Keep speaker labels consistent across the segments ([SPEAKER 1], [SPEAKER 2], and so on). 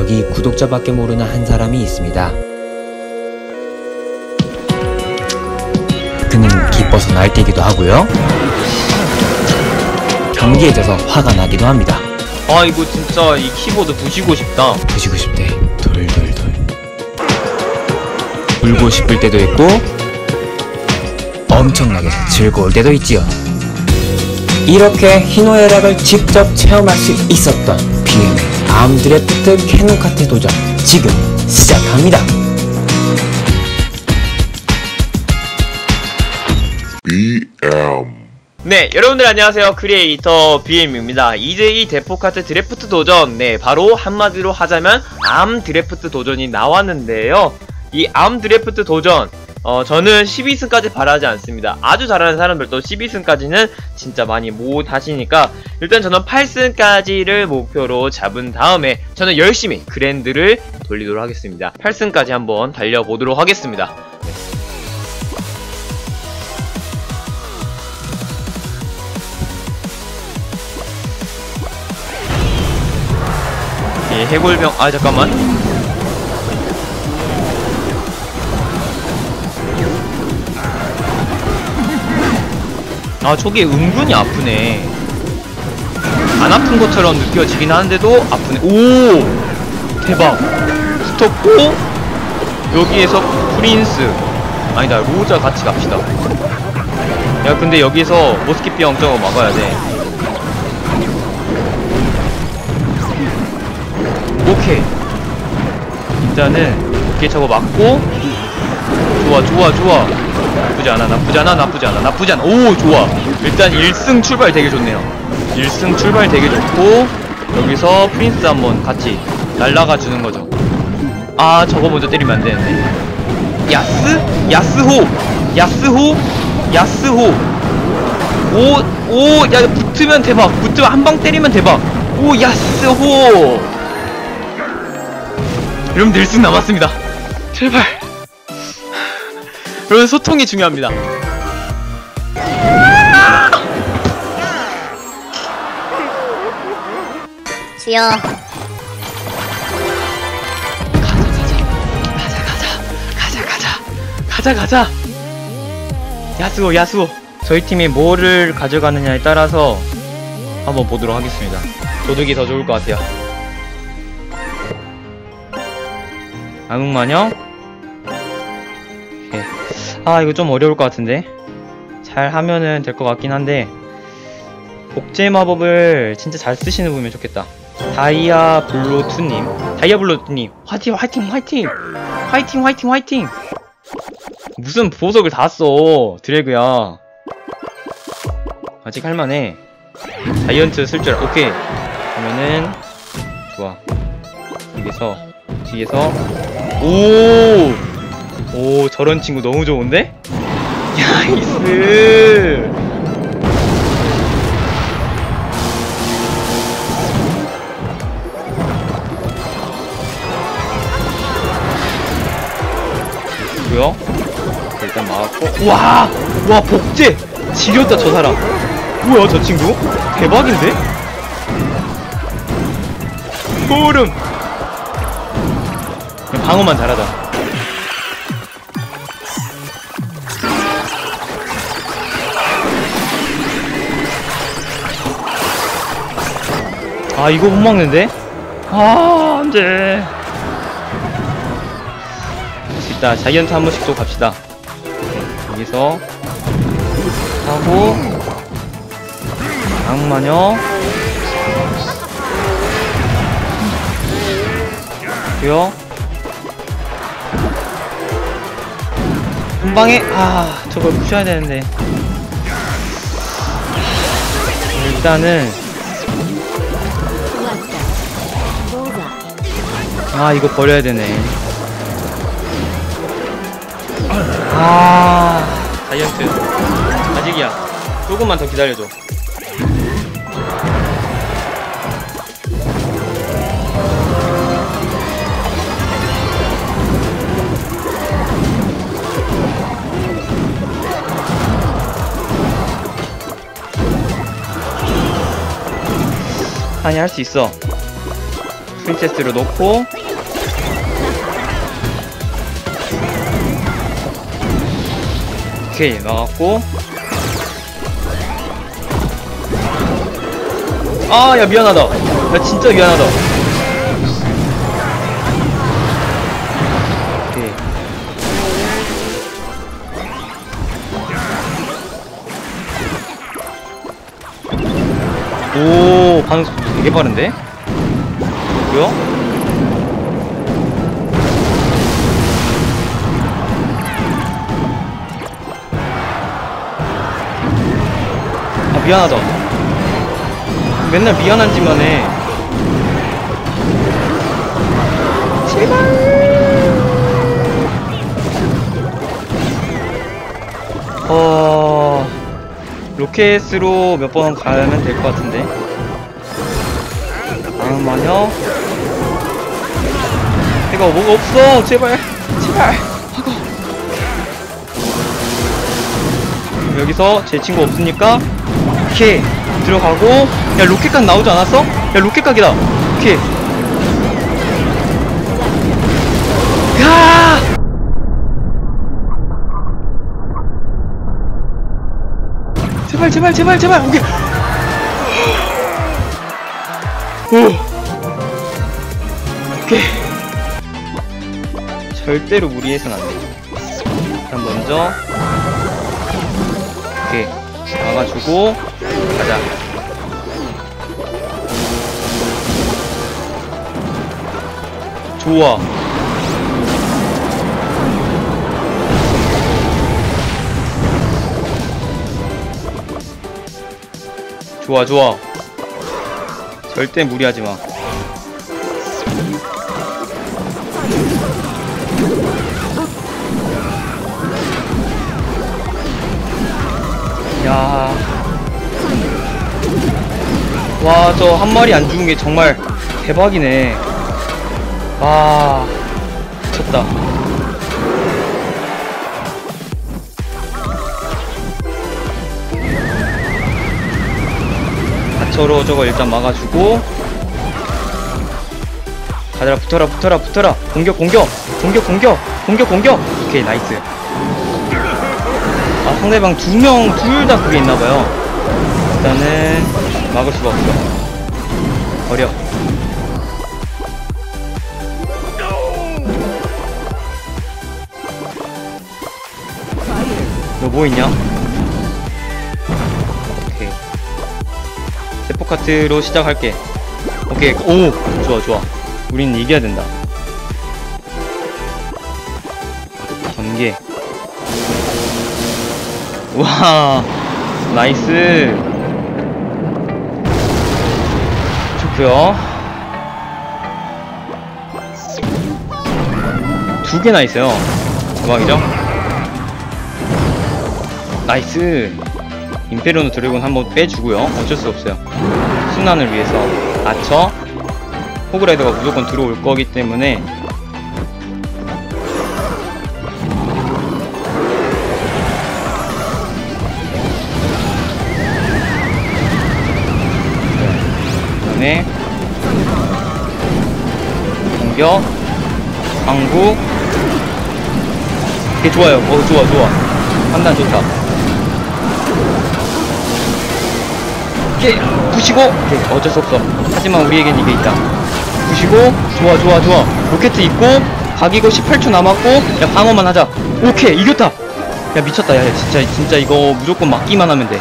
[SPEAKER 1] 여기 구독자밖에 모르는 한 사람이 있습니다. 그는 기뻐서 날뛰기도 하고요. 경기에 져서 화가 나기도 합니다.
[SPEAKER 2] 아 이거 진짜 이 키보드 부시고 싶다
[SPEAKER 1] 부시고 싶대. 돌돌돌. 울고 싶을 때도 있고 엄청나게 즐거울 때도 있지요. 이렇게 희노애락을 직접 체험할 수 있었던 BM의 암드래프트 캐논카트 도전. 지금 시작합니다.
[SPEAKER 3] BM
[SPEAKER 2] 네 여러분들 안녕하세요. 크리에이터 BM입니다. 2대2 데포카트 드래프트 도전. 네 바로 한마디로 하자면 암 드래프트 도전이 나왔는데요. 이 암 드래프트 도전 어 저는 12승까지 바라지 않습니다. 아주 잘하는 사람들도 12승까지는 진짜 많이 못 하시니까 일단 저는 8승까지를 목표로 잡은 다음에 저는 열심히 그랜드를 돌리도록 하겠습니다. 8승까지 한번 달려보도록 하겠습니다. 예, 해골병 아 잠깐만 아 저게 은근히 아프네. 안 아픈 것처럼 느껴지긴 하는데도 아프네. 오! 대박. 스톱고 여기에서 프린스. 아니다 로자 같이 갑시다. 야 근데 여기서 모스키피 영점을 막아야 돼. 오케이. 일단은 이렇게 저거 맞고. 좋아 좋아 좋아 나쁘지 않아 나쁘지 않아 나쁘지 않아 나쁘지 않아. 오 좋아. 일단 1승 출발 되게 좋네요. 1승 출발 되게 좋고 여기서 프린스 한번 같이 날라가 주는 거죠. 아 저거 먼저 때리면 안 되는데. 야스? 야스호! 야스호? 야스호! 오 오야 붙으면 대박. 붙으면 한 방 때리면 대박. 오 야스호! 여러분들 1승 남았습니다. 제발. 여러분 소통이 중요합니다.
[SPEAKER 4] 주여
[SPEAKER 2] 가자 가자 가자 가자. 야수호 야수호. 저희 팀이 뭐를 가져가느냐에 따라서 한번 보도록 하겠습니다. 도둑이 더 좋을 것 같아요. 암흑마녀? 아 이거 좀 어려울 것 같은데? 잘 하면은 될 것 같긴 한데 복제 마법을 진짜 잘 쓰시는 분이면 좋겠다. 다이아 블로투님. 다이아 블로투님. 화이팅 화이팅 화이팅! 화이팅 화이팅 화이팅! 무슨 보석을 다 써 드래그야. 아직 할만해. 자이언트 쓸 줄 오케이. 그러면은 좋아. 여기서 뒤에서. 오! 오, 저런 친구 너무 좋은데? 야이스! 뭐야? 일단 막았고 와! 와 복제! 지렸다 저 사람 뭐야 저 친구? 대박인데? 소름! 방어만 잘하자. 아 이거 못 먹는데? 아 안돼. 일단 자이언트 한 번씩 또 갑시다. 여기서 하고 악마녀 고요 한 방에 아 저걸 부셔야 되는데 일단은 아 이거 버려야 되네. 아. 다이어트. 아직이야. 조금만 더 기다려줘. 아니 할 수 있어. 프린세스로 놓고 오케이 나갔고 아 야 미안하다 야 진짜 미안하다 오케이 오 반응 속도 되게 빠른데? 뭐야? 미안하다. 맨날 미안한 짓만 해. 제발. 어... 로켓으로 몇 번 가면 될 것 같은데. 잠깐만요 내가 뭐가 없어. 제발 제발. 하고 여기서 제 친구 없으니까 오케이 들어가고 야 로켓각 나오지 않았어? 야 로켓각이다. 오케이. 가 제발 제발 제발 제발! 오케이. 오! 오케이. 절대로 무리해선 안돼. 일단 먼저 오케이 막아주고 가자. 좋아. 좋아 좋아. 절대 무리하지 마. 야. 와, 저 한 마리 안 죽은 게 정말 대박이네. 와, 미쳤다. 다처로 저거 일단 막아주고. 가자, 붙어라, 붙어라, 붙어라. 공격, 공격, 공격, 공격, 공격, 공격. 오케이, 나이스. 아 상대방 두 명 둘 다 그게 있나봐요 일단은 막을 수가 없어. 버려. 너 뭐 있냐? 오케이. 세포카트로 시작할게. 오케이. 오! 좋아 좋아. 우린 이겨야 된다. 전개. 와! 나이스 좋고요. 두 개나 있어요. 대박이죠? 나이스. 임페리오노 드래곤 한번 빼주고요. 어쩔 수 없어요. 순환을 위해서. 낮춰 호그라이더가 무조건 들어올 거기 때문에 그다음에 공격. 방구 이게 좋아요. 어 좋아 좋아. 판단 좋다. 이게 부시고 오케이 어쩔 수 없어. 하지만 우리에겐 이게 있다. 부시고 좋아 좋아 좋아. 로켓 있고 각이고 18초 남았고 야 방어만 하자. 오케이 이겼다. 야 미쳤다. 야 진짜 진짜 이거 무조건 막기만 하면 돼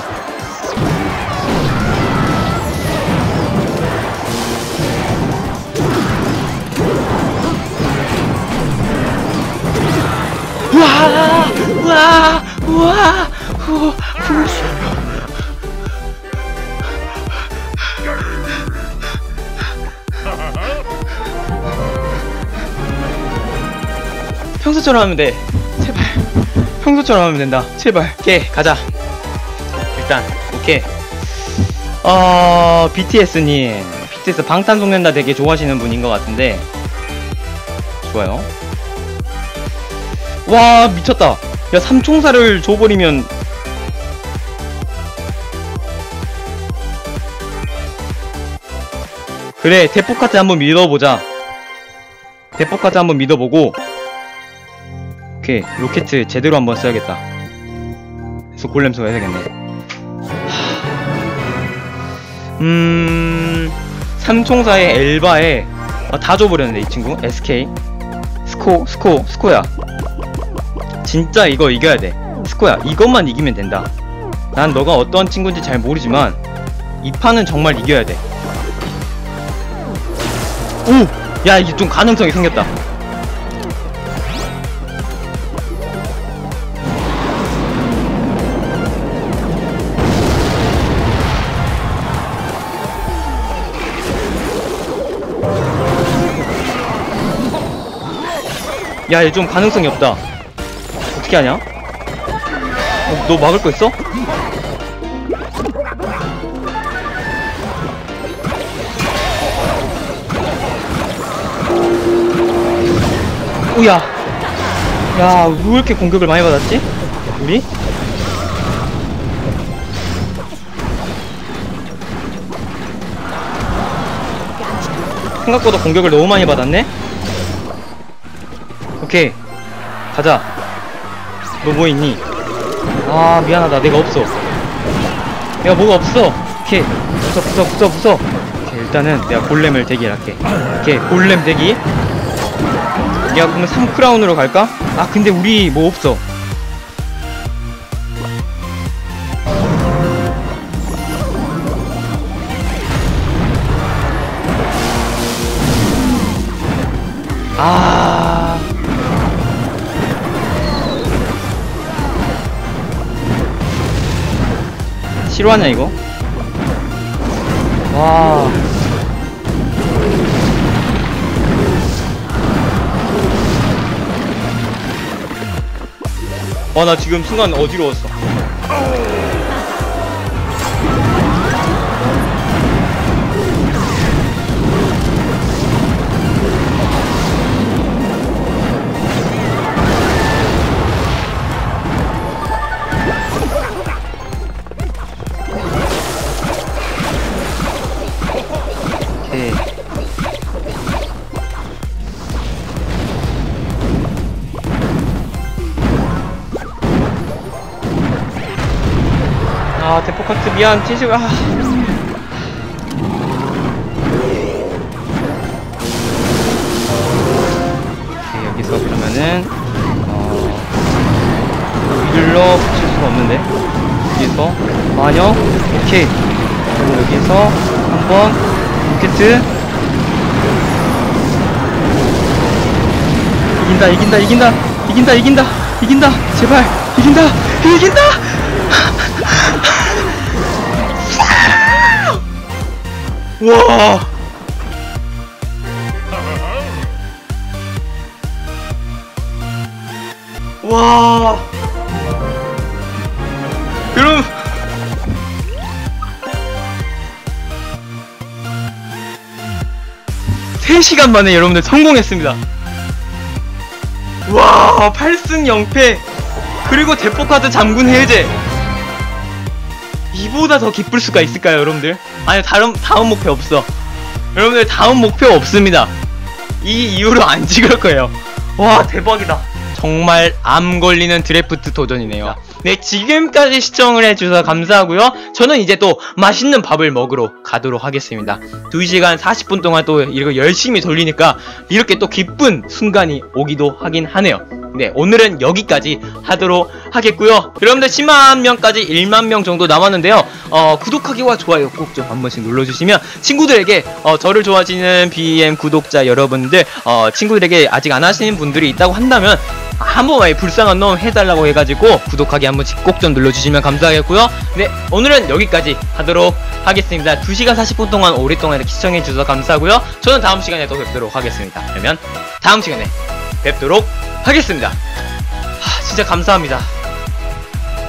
[SPEAKER 2] 우와 우와 우와. 평소처럼 하면 돼. 제발. 평소처럼 하면 된다. 제발. 오케이 가자. 일단 오케이. 어 BTS님 BTS 방탄소년단 되게 좋아하시는 분인 것 같은데. 좋아요. 와 미쳤다 야 삼총사를 줘버리면 그래 대포카트 한번 믿어보자. 대포카트 한번 믿어보고 오케이 로켓 제대로 한번 써야겠다. 그래서 골렘 써야 되겠네. 하... 음... 삼총사의 엘바에 아, 다 줘버렸는데 이 친구? SK 스코 스코 스코야 진짜 이거 이겨야 돼. 스코야 이것만 이기면 된다. 난 너가 어떤 친구인지 잘 모르지만 이 판은 정말 이겨야 돼. 오! 야 이게 좀 가능성이 생겼다. 야 얘 좀 가능성이 없다 어떻게 하냐? 어, 너 막을 거 있어? 오야 야왜 이렇게 공격을 많이 받았지? 우리? 생각보다 공격을 너무 많이 받았네? 오케이 가자 너 뭐 있니? 아 미안하다. 내가 없어. 내가 뭐가 없어? 오케이. 부숴 부숴 부숴 부숴 오케이 일단은 내가 골렘을 대기할게. 오케이 골렘 대기. 야 그러면 3크라운으로 갈까? 아 근데 우리 뭐 없어 실화냐 이거? 와 와, 나 지금 순간 어지러웠어. 미안, 아. 오케이, 여기서 그러면은, 어, 위글러 붙일 수가 없는데. 여기서, 마녀, 오케이. 그리고 여기서, 한번, 로켓트. 이긴다, 이긴다, 이긴다, 이긴다, 이긴다, 이긴다, 제발, 이긴다, 이긴다! 와. 와. 여러분. 세시간 만에 여러분들 성공했습니다. 와, 8승 0패. 그리고 대포카드 잠군 해제. 이보다 더 기쁠 수가 있을까요, 여러분들? 아니, 다음, 다음 목표 없어. 여러분들, 다음 목표 없습니다. 이 이후로 안 찍을 거예요. 와, 대박이다. 정말 암 걸리는 드래프트 도전이네요. 네, 지금까지 시청을 해주셔서 감사하고요. 저는 이제 또 맛있는 밥을 먹으러 가도록 하겠습니다. 2시간 40분 동안 또 이거 열심히 돌리니까 이렇게 또 기쁜 순간이 오기도 하긴 하네요. 네, 오늘은 여기까지 하도록 하겠고요. 여러분들 10만 명까지 1만 명 정도 남았는데요. 어, 구독하기와 좋아요 꼭 좀 한 번씩 눌러주시면 친구들에게 어, 저를 좋아하시는 BM 구독자 여러분들 어, 친구들에게 아직 안 하시는 분들이 있다고 한다면 한 번만 이 불쌍한 놈 해달라고 해가지고 구독하기 한 번씩 꼭 좀 눌러주시면 감사하겠고요. 네, 오늘은 여기까지 하도록 하겠습니다. 2시간 40분 동안 오랫동안 이렇게 시청해주셔서 감사하고요. 저는 다음 시간에 또 뵙도록 하겠습니다. 그러면 다음 시간에 뵙도록 하겠습니다. 하, 진짜 감사합니다.